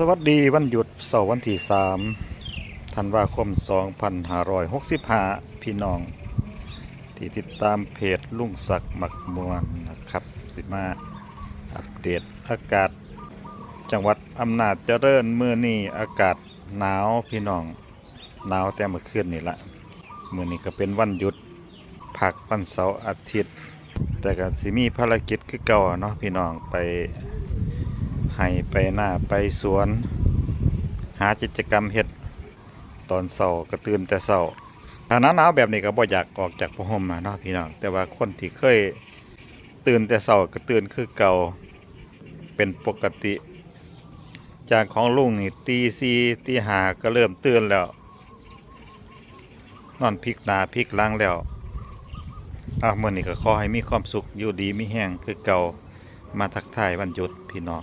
สวัสดีวันหยุดเสาร์วันที่3ธันวาคม 2565 พี่น้อง ที่ติดตามเพจลุงศักดิ์มักมวนนะครับ สิมาอัปเดตอากาศ จังหวัดอำนาจเจริญเมื่อนี้อากาศหนาวพี่น้องหนาวแต่เมื่อคืนนี่ละเมื่อนี้ก็เป็นวันหยุดพักวันเสาร์อาทิตย์ แต่ก็สิมีภารกิจคือเก่าเนาะพี่น้องไป ให้ไปหน้าไปสวน หากิจกรรมเฮ็ดตอนเช้าก็ตื่นแต่เช้าถ้าหนาวแบบนี้ก็บ่อยากออกจากผ้าห่มเนาะพี่น้องแต่ว่าคนที่เคยตื่นแต่เช้าก็ตื่นคือเก่าเป็นปกติ จากของลุงนี่ตีสีตีหาก็เริ่มตื่นแล้ว นอนพลิกหนาพลิกหลังแล้วอะมื้อนี้ก็ขอให้มีความสุขอยู่ดีมีแห้งคือเก่ามาทักทายวันหยุดพี่น้อง